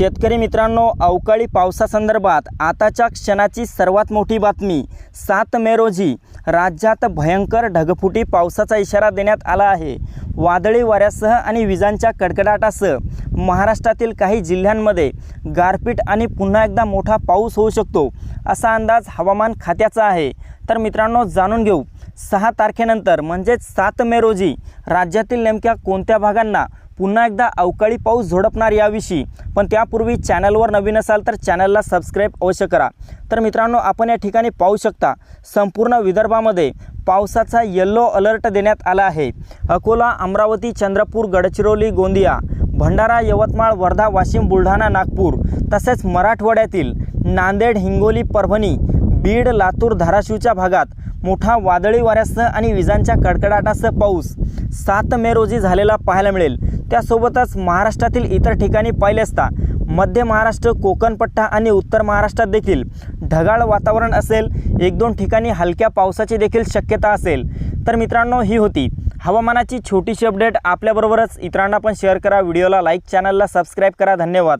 शेतकरी मित्रांनो अवकाळी पावसासंदर्भात आताच्या क्षणाची सर्वात मोठी बातमी सात मे रोजी राज्यात भयंकर ढगफुटी पावसाचा इशारा देण्यात आला आहे. वादळी वाऱ्यासह आणि विजांच्या कडकडाटासह महाराष्ट्रातील काही जिल्ह्यांमध्ये गारपीट आणि पुन्हा एकदा मोठा पाऊस होऊ शकतो असा अंदाज हवामान खात्याचा आहे. तर मित्रांनो जाणून घेऊ. सहा तारखेनंतर म्हणजेच सात मे रोजी राज्यातील नेमक्या कोणत्या भागांना पुन्हा एकदा अवकाळी पाऊस झोडपणार याविषयी. पण त्यापूर्वी चॅनलवर नवीन असाल तर चॅनलला सबस्क्राईब अवश्य करा. तर मित्रांनो आपण या ठिकाणी पाहू शकता संपूर्ण विदर्भामध्ये पावसाचा येल्लो अलर्ट देण्यात आला आहे. अकोला अमरावती चंद्रपूर गडचिरोली गोंदिया भंडारा यवतमाळ वर्धा वाशिम बुलढाणा नागपूर तसेच मराठवाड्यातील नांदेड हिंगोली परभणी बीड लातूर धाराशिवच्या भागात मोठा वादळी वाऱ्यासह आणि विजांच्या कडकडाटासह पाऊस सात मे रोजी झालेला पाहायला मिळेल. त्यासोबतच महाराष्ट्रातील इतर ठिकाणी पाहिले असता मध्य महाराष्ट्र कोकणपट्टा आणि उत्तर महाराष्ट्रात देखील ढगाळ वातावरण असेल. एक दोन ठिकाणी हलक्या पावसाची देखील शक्यता असेल. तर मित्रांनो ही होती हवामानाची छोटीशी अपडेट. आपल्याबरोबरच इतरांना पण शेअर करा. व्हिडिओला लाईक चॅनलला सबस्क्राईब करा. धन्यवाद.